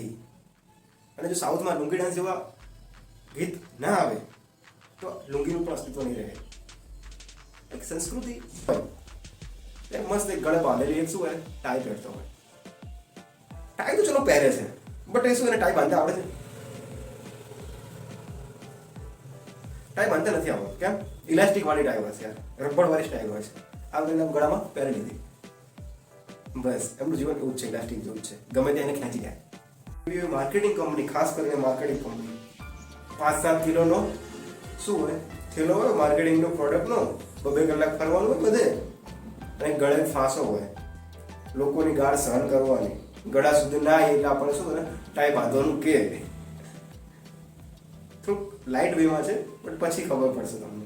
અને જો સાઉથમાં લુંગી ડાન્સ જેવા ગીત ના આવે, તો લુંગીનું પણ અસ્તિત્વ નહીં રહે. એક સંસ્કૃતિ એ મસ્ત એક ગળે બાંધેલી એક શું હોય? ટાઈ પહેરતો હોય. ટાઈ તો ચલો પહેરે છે, બટ એ શું એને ટાઈ બાંધતા આવડે છે? ટાઈ બાંધતા નથી આવડતું. કેમ? ઇલાસ્ટિક વાળી ટાઈ હોય છે યાર. રબડ વાળી ટાઈ હોય છે. આ કરીને ગળામાં પહેરી લીધી. બસ, એમનું જીવન એવું જ છે, ઇલાસ્ટિક જેવું છે. ગમે તે એને ખેંચી જાય. માર્કેટિંગ કંપની ખાસ કરીને માર્કેટિંગ કંપની પાંચ સાત કિલોનો શું હોય? થેલો હોય માર્કેટિંગનો પ્રોડક્ટનો બબે કલાક ફરવાનું હોય બધે. અને ગળે ફાંસો હોય. લોકોની ગાળ સહન કરવાની. ગળા સુધી ના આવે એટલે આપણે શું કરે? ટાઈ બાંધવાનું કે. થોડુંક લાઇટ વેમાં છે બટ પછી ખબર પડશે તમને.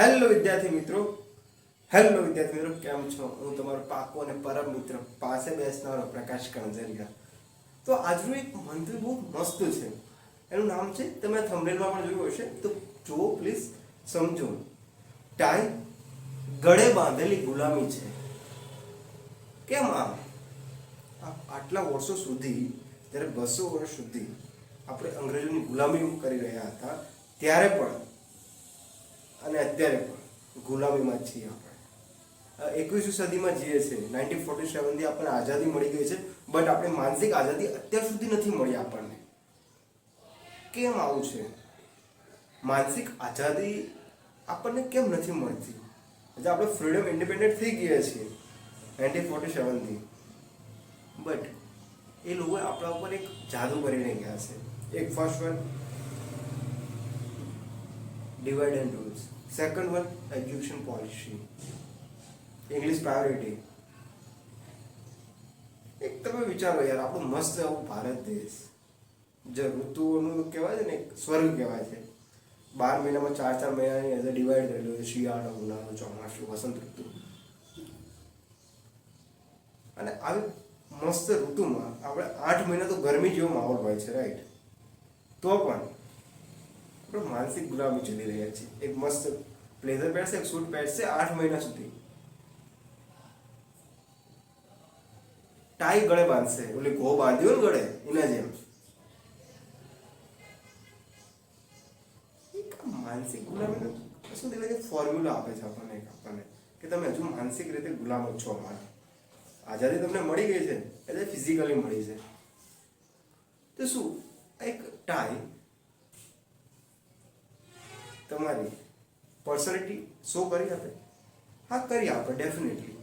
હેલો વિદ્યાર્થી મિત્રો. હેલો વિદ્યાર્થી મિત્રો, કેમ છો? હું તમારો પાકો અને પરમ મિત્ર પાસે બેસનારો પ્રકાશ કંજરિયા તો આજનું એક મંત્ર બહુ મસ્ત છે. એનું નામ છે, તમે થંબનેલમાં પણ જોયું હશે. તો જુઓ પ્લીઝ સમજો. ટાઈ ગળે બાંધેલી ગુલામી છે. કેમ આમ? આટલા વર્ષો સુધી, જ્યારે બસો વર્ષ સુધી આપણે અંગ્રેજોની ગુલામી કરી રહ્યા હતા, ત્યારે પણ અને અત્યારે પણ ગુલામીમાં જ છીએ આપણે. એકવીસમી સદીમાં જીએ છીએ નાઇન્ટીન ફોર્ટી સેવનથી આપણને આઝાદી મળી ગઈ છે બટ આપણે માનસિક આઝાદી અત્યાર સુધી નથી મળી આપણને. કેમ આવું છે? માનસિક આઝાદી આપણને કેમ નથી મળતી? એટલે આપણે ફ્રીડમ ઇન્ડિપેન્ડન્ટ થઈ ગયા છીએ નાઇન્ટીન ફોર્ટી સેવનથી બટ એ લોકોએ આપણા ઉપર એક જાદુ કરીને ગયા છે. એક first one divide and rules. Second one, execution policy. English priority. એક તમે વિચારો યાર આપણું મસ્ત આવું ભારત દેશ જે ઋતુઓનું કહેવાય છે ને એક સ્વર્ગ કહેવાય છે બાર મહિનામાં ચાર ચાર મહિનાની એઝ ડિવાઈડ કરેલું છે શિયાળો ઉનાળો ચોમાસું વસંત ઋતુ અને આવી મસ્ત ઋતુમાં આપણે આઠ મહિના તો ગરમી જેવો માહોલ હોય છે રાઈટ તો પણ આપણે માનસિક ગુલામી ચલી રહ્યા છીએ એક મસ્ત બ્લેઝર પહેરશે એક સૂટ પહેરશે આઠ મહિના સુધી. ટાઈ ગળે બાંધશે, ઓલી ઘો બાંધ્યો ને ગળે, એના જેમ. માનસિક ગુલામીનો શું દેખાય છે ફોર્મ્યુલા આપે છે આપણને આપણને. કે તમે હજુ માનસિક રીતે ગુલામ છો અમારે. આઝાદી તમને મળી ગઈ છે, એટલે ફિઝિકલી મળી છે. તો શું? એક ટાઈ તમારી પર્સનાલિટી શો કરી આપે? હા, કરી આપે ડેફિનેટલી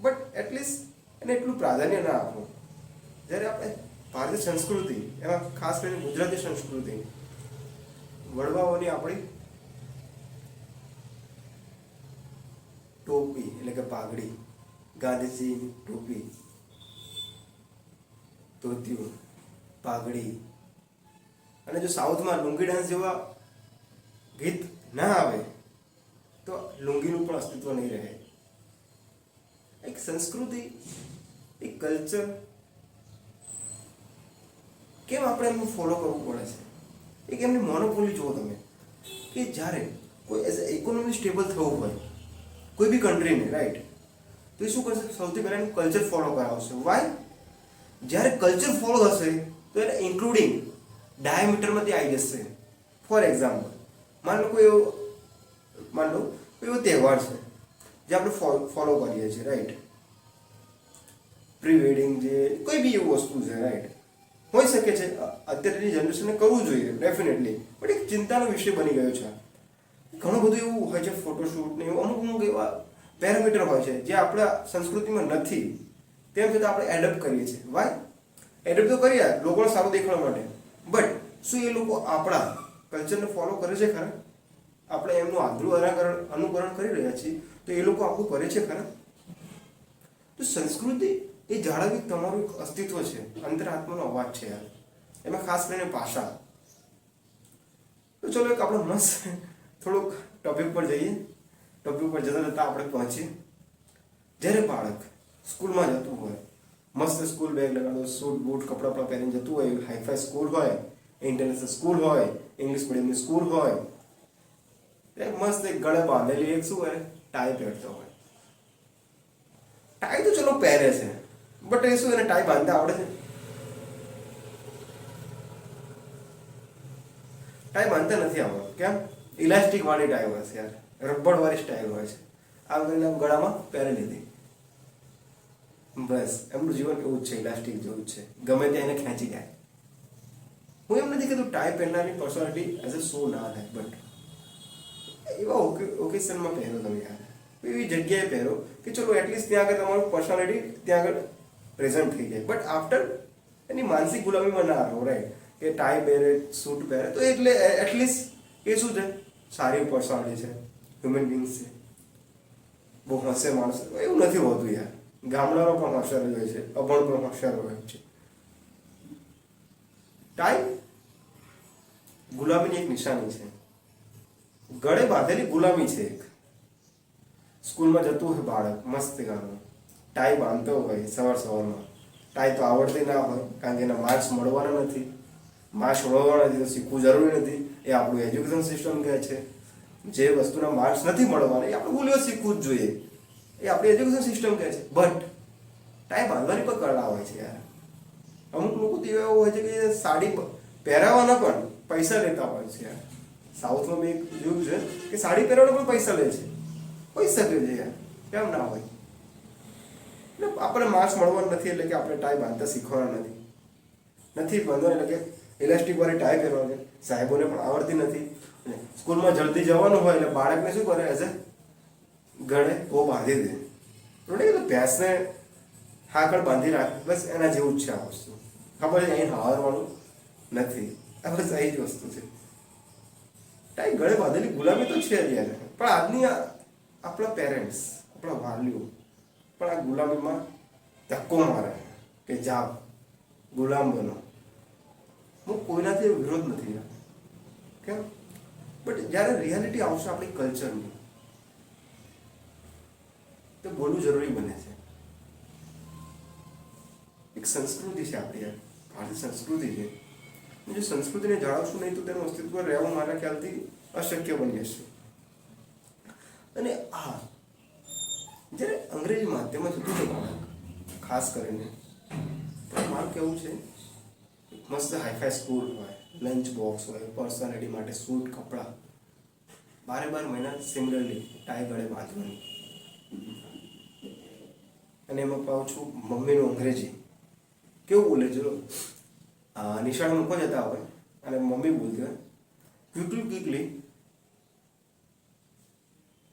બટ એટલીસ્ટ એને એટલું પ્રાધાન્ય ના આપો. જ્યારે આપણે ભારતીય સંસ્કૃતિ, એમાં ખાસ કરીને ગુજરાતી સંસ્કૃતિ, વડવાઓની આપણી ટોપી, એટલે કે પાઘડી, ગાંધીજીની ટોપી, ધોતિયું, પાઘડી, અને જો સાઉથમાં લુંગી ડાન્સ જેવા ગીત ના આવે, તો લુંગીનું પણ અસ્તિત્વ નહીં રહે. એક સંસ્કૃતિ, એક કલ્ચર, કેમ આપણે એમનું ફોલો કરવું પડે છે? એક એમની મોનોપોલી જુઓ તમે, કે જ્યારે કોઈ એઝ ઇકોનોમી સ્ટેબલ થવું હોય, કોઈ બી કન્ટ્રીને રાઈટ તો એ શું કરશે? સૌથી પહેલાં એનું કલ્ચર ફોલો કરાવશે. વાય જ્યારે કલ્ચર ફોલો થશે તો એને ઇન્ક્લુડિંગ ડાયામીટરમાંથી આવી જશે. ફોર એક્ઝામ્પલ માન લો કોઈ એવો, માન લો એવો તહેવાર છે, જે આપણે ફોલો કરીએ છીએ રાઈટ પ્રી વેડિંગ જે, કોઈ બી એવું વસ્તુ છે રાઈટ હોઈ શકે છે અત્યારની જનરેશનને કરવું જોઈએ ડેફિનેટલી બટ એક ચિંતાનો વિષય બની ગયો છે. ઘણું બધું એવું હોય છે ફોટોશૂટ ને એવું, અમુક અમુક એવા પેરામીટર હોય છે, જે આપણા સંસ્કૃતિમાં નથી. તેમ છતાં આપણે એડપ્ટ કરીએ છીએ. વાય એડપ્ટ તો કરીએ લોકોને સારું દેખાડવા માટે. બટ શું એ લોકો આપણા કલ્ચરને ફોલો કરે છે ખરા? આપણે એમનું આંધળું અનુકરણ અનુકરણ કરી રહ્યા છીએ, તો એ લોકો આપણું કરે છે ખરા? તો સંસ્કૃતિ એ જાળવવી તમારું અસ્તિત્વ છે, અંતરાત્માનો અવાજ છે યાર. એમાં ખાસ કરીને ભાષા. તો ચલો એક આપણે મસ્ત, થોડુંક ટોપિક પર જઈએ. ટોપિક પર જતા જતા આપણે પહોંચીએ. જ્યારે બાળક સ્કૂલમાં જતું હોય, મસ્ત સ્કૂલ બેગ લગાડો, સૂટ બૂટ, કપડાં પહેરીને જતું હોય હાઈફાઈ સ્કૂલ હોય ઇન્ટરનેશનલ સ્કૂલ હોય ઇંગ્લિશ મીડિયમની સ્કૂલ હોય એક મસ્ત એક ગળે બાંધેલી એક શું હોય ટાઈ પહેરતો હોય. ટાઈ તો ચલો પહેરે છે બટ એ શું એને ટાઈ બાંધતા આવડે છે? ટાઈ બાંધતા નથી આવડતું, કેમ? ઇલાસ્ટિક વાળી ટાઈ હોય છે યાર રબડ વાળી સ્ટાઈલ હોય છે. આમ કરીને ગળામાં પહેરી લીધી. બસ, એમનું જીવન એવું જ છે ઇલાસ્ટિક જેવું જ છે. ગમે ત્યાં એને ખેંચી જાય. હું એમ નથી કહેતું ટાઈ પહેરનારની પર્સનાલિટી એઝ અ સો ના થાય બટ એવા ઓકેશનમાં પહેરો તમે યાર એવી જગ્યાએ પહેરો કે ચલો એટલીસ્ટ ત્યાં આગળ તમારું પર્સનાલિટી ત્યાં આગળ પ્રેઝન્ટ થઈ જાય બટ આફ્ટર એની માનસિક ગુલામીમાં ના રહો રાઈટ કે ટાઈ પહેરે સૂટ પહેરે તો એટલે એટલીસ્ટ એ શું છે સારી પર્સનાલિટી છે હ્યુમન બિંગ્સ છે બહુ હસે માણસ એવું નથી હોતું યાર ગામડાનો પણ હોશિયાર હોય છે અભણ પણ હોશિયાર હોય છે ટાઈ ગુલામીની એક નિશાની છે. ગળે બાંધેલી ગુલામી છે એક. સ્કૂલમાં જતું હોય બાળક, મસ્ત ગાનું. ટાઈ બાંધતો હોય સવાર સવારમાં. ટાઈ તો આવડતી ના હોય, કારણ કે એના માર્ક્સ મળવાના નથી. માર્ક્સ મળવાના નથી, તો શીખવું જરૂરી નથી. એ આપણું એજ્યુકેશન સિસ્ટમ કહે છે. જે વસ્તુના માર્ક્સ નથી મળવાના, એ આપણે બોલ્યો શીખવું જ જોઈએ. એ આપણી એજ્યુકેશન સિસ્ટમ કહે છે. બટ ટાઈ બાંધવાની પણ કળા હોય છે યાર. અમુક લોકો તો એવા હોય છે કે સાડી પહેરાવાના પણ પૈસા લેતા હોય છે. યાર સાઉથમાં મેં એક જોયું છે કે સાડી પહેરવાના પણ પૈસા લે છે. હોઈ શકે છે યાર, કેમ ના હોય? એટલે આપણે માર્ક્સ મળવાનું નથી એટલે કે આપણે ટાઈ બાંધતા શીખવાના નથી. નથી બાંધવા એટલે કે ઇલાસ્ટિક વાળી ટાઈ પહેરવાની સાહેબોને પણ આવડતી નથી. સ્કૂલમાં જલ્દી જવાનું હોય એટલે બાળકને શું કરે? એઝ એ ગળે ઓ બાંધી દે. એટલે ભેંસને હાકળ બાંધી રાખ, બસ એના જેવું જ છે આ વસ્તુ. ખબર છે, અહીં હારવાનું નથી. આ બસ એ જ વસ્તુ છે. ટાઈ ગળે બાંધેલી ગુલામી તો છે યાર. પણ આજની આપણા પેરેન્ટ્સ આપણા વાલીઓ, પણ આ ગુલામીમાં ધક્કો મારે કે જાઓ, ગુલામ બનો. હું કોઈનાથી વિરોધ નથી કેમ? બટ જ્યારે રિયાલિટી આવશે આપણી કલ્ચરની તો બોલવું જરૂરી બને છે. એક સંસ્કૃતિ છે આપણી ભારતીય સંસ્કૃતિ છે. જો સંસ્કૃતિને જાળવશું નહીં તો તેનું અસ્તિત્વ રહેવું મારા ખ્યાલથી અશક્ય બની જશે. અને આ જ્યારે અંગ્રેજી માધ્યમમાં જતું છે બાળક ખાસ કરીને મારું કેવું છે મસ્ત હાઈફાઈ સ્કૂલ હોય લંચ બોક્સ હોય પર્સનાલિટી માટે સૂટ કપડાં. બારે બાર મહિના સિમિલરલી ટાઈ ગળે બાંધવાની. અને એમાં પાછું મમ્મીનું અંગ્રેજી. કેવું બોલે છે નિશાળ મૂકવા જતા હોય, અને મમ્મી બોલતી હોય, ક્વિકલી ક્વિકલી,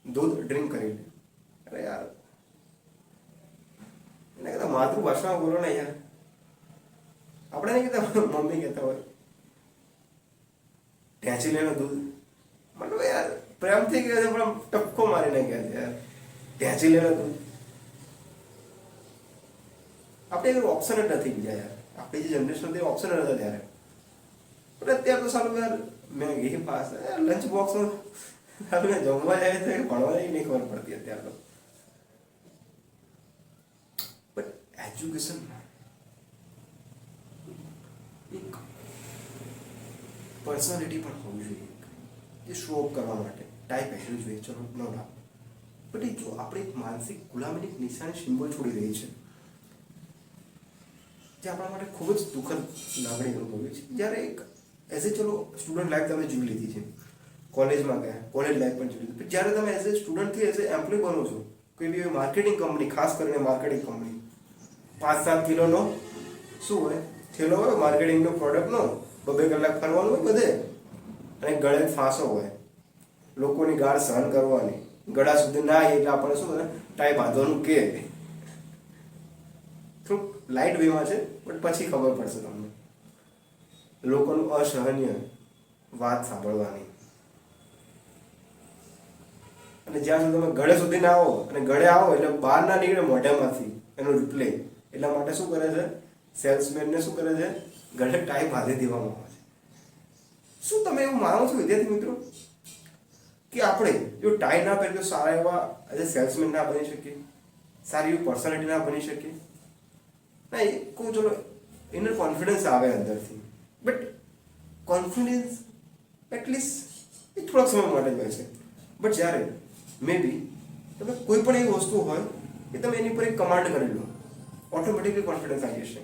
દૂધ ડ્રિંક કરી લે. અરે યાર. એને કહેતા, માતૃભાષામાં બોલો ને યાર. આપણે નહીં કહેતા મમ્મી કહેતા હોય ઢેંચી લેનો દૂધ. મતલબ યાર, પ્રેમથી કહે છે, પણ ટપકો મારીને કહે છે, યાર ઢેંચી લેનો દૂધ. આપણે ઓપ્શન જ નથી બીજા યાર. આપણી જે જનરેશન હતી ઓપ્શન જ હતા ત્યારે પણ અત્યારે તો સારું યાર. મેં ઘી પાસ લંચ બોક્સ આપણે જમવા જાય તો ભણવાની નહીં ખબર પડતી અત્યારે તો. બટ એજ્યુકેશન એક પર્સનાલિટી પણ હોવી જોઈએ. એ શો અપ કરવા માટે. ટાઈપ એટલું જોઈએ, ચલો નો બટ એ જો આપણે એક માનસિક ગુલામીની નિશાની સિમ્બોલ છોડી રહી છે જે આપણા માટે ખૂબ જ દુઃખદ લાગણી અનુભવી છે. જ્યારે એક એઝ એ ચલો સ્ટુડન્ટ લાઈફ તમે જીવી લીધી છે. કોલેજમાં ગયા કોલેજ લાઈફ પણ જીવી લીધી. જ્યારે તમે એઝ એ સ્ટુડન્ટથી એઝ એ એમ્પ્લોય બનો છો, કોઈ બી માર્કેટિંગ કંપની ખાસ કરીને માર્કેટિંગ કંપની પાંચ સાત કિલોનો શું હોય? થેલો હોય માર્કેટિંગનો પ્રોડક્ટનો બબે કલાક ફરવાનું હોય બધે. અને ગળે ફાંસો હોય. લોકોની ગાળ સહન કરવાની. ગળા સુધી ના આવે એટલે આપણે શું ટાઈ બાંધવાનું કે. થોડુંક લાઇટ વેમાં છે બટ પછી ખબર પડશે તમને. લોકોનું અસહનીય વાત સાંભળવાની. અને જ્યાં સુધી તમે ગળે સુધી ના આવો, અને ગળે આવો એટલે બહાર ના નીકળે મોઢામાંથી એનો રિપ્લે એટલા માટે શું કરે છે? સેલ્સમેનને શું કરે છે? ગળે ટાઈમ હાથે દેવામાં આવે છે. શું તમે એવું માનો છો, વિદ્યાર્થી મિત્રો? કે આપણે જો ટાઈ ના પહેરીએ તો સારા એવા એઝ સેલ્સમેન ના બની શકીએ? સારી એવી પર્સનાલિટી ના બની શકીએ? ના, એ કહું ચલો ઇનર કોન્ફિડન્સ આવે અંદરથી. બટ કોન્ફિડન્સ એટલીસ્ટ એ થોડાક સમય માટે જ હોય છે. બટ જ્યારે મે બી તમે કોઈ પણ એવી વસ્તુ હોય કે તમે એની પર એક કમાન્ડ કરી લો ઓટોમેટિકલી કોન્ફિડન્સ આવી જશે.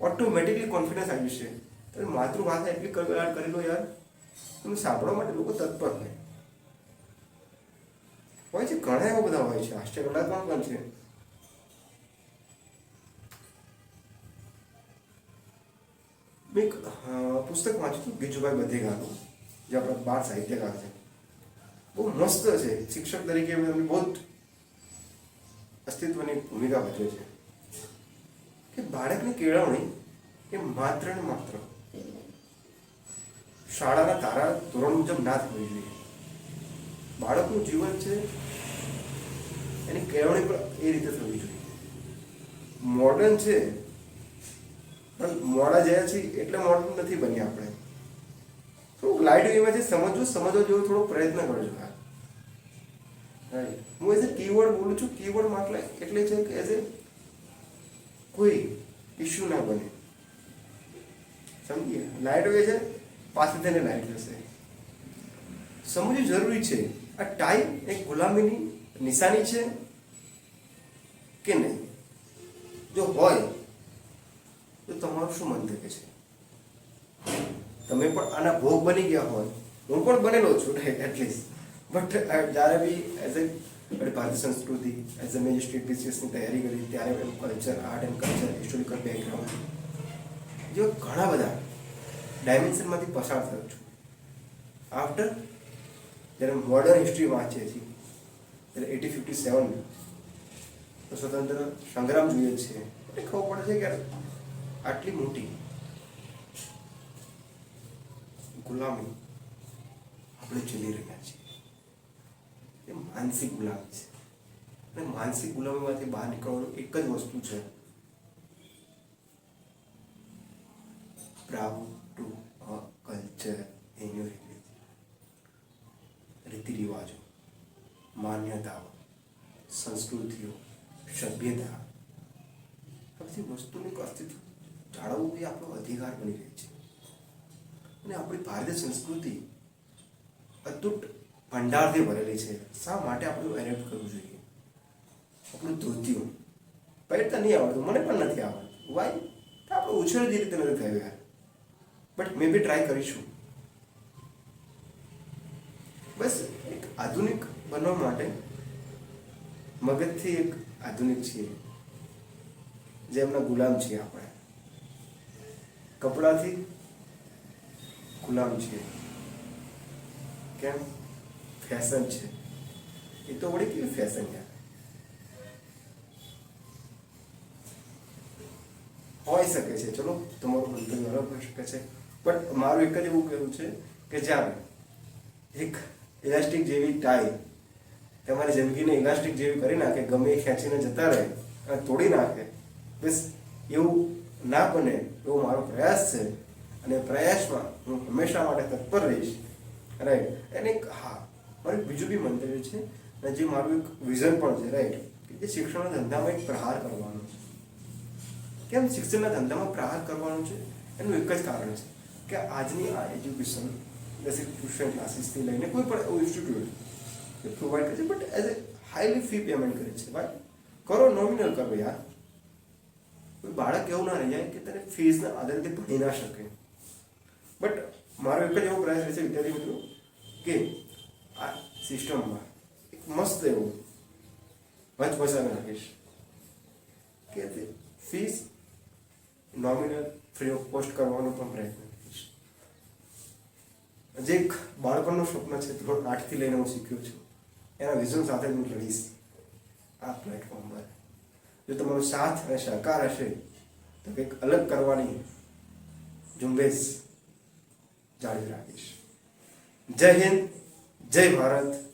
ઓટોમેટિકલી કોન્ફિડન્સ આવી જશે. તમે માતૃભાષા એટલી કડકડાટ કરી લો યાર, તમે સાંભળવા માટે લોકો તત્પર હોય. હોય છે, ઘણા એવા બધા હોય છે. કલાકાર પણ છે. મેં એક પુસ્તક વાંચ્યું હતું ગીજુભાઈ બધેગાનું જે આપણા બાળ સાહિત્યકાર છે બહુ મસ્ત છે શિક્ષક તરીકે બહુ અસ્તિત્વની ભૂમિકા ભજવે છે કે બાળકની કેળવણી એ માત્ર ને માત્ર શાળાના તારા ધોરણ મુજબ ના થવી જોઈએ બાળકનું જીવન છે એની કેળવણી પણ એ રીતે થવી જોઈએ મોડર્ન છે પણ મોડા જયા છીએ એટલે મોડું નથી બન્યા આપણે. થોડુંક લાઇટ વેમાં છે સમજવું, સમજવા જેવો થોડો પ્રયત્ન કરજો હા હું એઝ એ કીવર્ડ બોલું છું કીવર્ડ માટલે એટલે છે કે એઝ એ કોઈ ઇશ્યુ ના બને. સમજીએ? લાઇટ વે છે પાસે તેને લાઇટ જશે સમજવું જરૂરી છે, આ ટાઈમ એક ગુલામીની નિશાની છે કે નહીં? જો હોય તો તમારું શું મંતવ્ય છે? તમે પણ આના ભોગ બની ગયા હોય. હું પણ બનેલો છું એટલીસ્ટ બટ જ્યારે બી એઝ એ ભારતીય સંસ્કૃતિ એઝ અ મેજિસ્ટ્રેટ બિઝનેસની તૈયારી કરી, ત્યારે એમ culture art and culture historical background જેવા ઘણા બધા ડાયમેન્શનમાંથી પસાર થયો છું. આફ્ટર જ્યારે મોડર્ન હિસ્ટ્રી વાંચીએ છીએ, ત્યારે એટી ફિફ્ટી સેવન સ્વતંત્ર સંગ્રામ જોઈએ છે. ખબર પડે છે કે આટલી મોટી ગુલામી આપણે ઝીલી રહ્યા છીએ. એ માનસિક ગુલામી છે. અને માનસિક ગુલામીમાંથી બહાર નીકળવાનું એક જ વસ્તુ છે. Proud to a culture in your રીતિ રિવાજો માન્યતાઓ, સંસ્કૃતિઓ, સભ્યતા. આ બધી વસ્તુનું અસ્તિત્વ જાળવવું એ આપણો અધિકાર બની રહે છે. અને આપણી ભારતીય સંસ્કૃતિ અતૂટ ભંડારથી ભરેલી છે. શા માટે આપણે એડપ્ટ કરવું જોઈએ? આપણું ધોતિયું. પહેરતા નહીં આવડતું, મને પણ નથી આવડતું. વાય તો આપણે ઉછેર જ રીતે નથી થયું યાર બટ મે બી ટ્રાય કરીશું. બસ એક આધુનિક બનવા માટે મગજથી એક આધુનિક છીએ. જે એમના ગુલામ છીએ આપણે. કપડાથી ગુલામ છીએ કેમ? ફેશન છે. એ તો વળી કેવી ફેશન યાર હોઈ શકે છે. ચલો, તમારું મંતવ્ય અલગ હોઈ શકે છે. બટ મારું એક જ એવું કહેવું છે કે જ્યારે એક ઇલાસ્ટિક જેવી ટાઈ તમારી જિંદગીને ઇલાસ્ટિક જેવી કરી નાખે, ગમે એ ખેંચીને જતા રહે અને તોડી નાખે. બસ એવું ના બને એવો મારો પ્રયાસ છે. અને પ્રયાસમાં હું હંમેશા માટે તત્પર રહીશ. રાઈટ અને હા, મારું બીજું બી મંતવ્ય છે અને જે મારું એક વિઝન પણ છે રાઈટ કે જે શિક્ષણના ધંધામાં એક પ્રહાર કરવાનો છે. કેમ શિક્ષણના ધંધામાં પ્રહાર કરવાનો છે? એનું એક જ કારણ છે કે આજની આ એજ્યુકેશન જैसे ટ્યુશન ક્લાસીસથી લઈને કોઈ પણ એવું ઇન્સ્ટિટ્યૂટ પ્રોવાઈડ કરે છે but as a highly fee payment કરે છે ભાઈ કરો નોમિનલ કરો યાર. બાળક એવું ના રહી જાય કે તને ફીઝના આધારે ભણી ના શકે. બટ મારો એક જ એવો પ્રયાસ રહેશે વિદ્યાર્થી મિત્રો, કે આ સિસ્ટમમાં એક મસ્ત એવું વચવચાવી નાખીશ કે તે fees nominal free of cost કરવાનો પણ પ્રયત્ન કરીશ. જે એક બાળપણનું સ્વપ્ન છે, ધોરણ આઠથી લઈને હું શીખ્યો છું, એના વિઝન સાથે હું લડીશ આ પ્લેટફોર્મ પર જો તમારો સાથ અને સહકાર હશે, તો કંઈક અલગ કરવાની ઝુંબેશ જાળવી રાખીશ. જય હિન્દ, જય ભારત.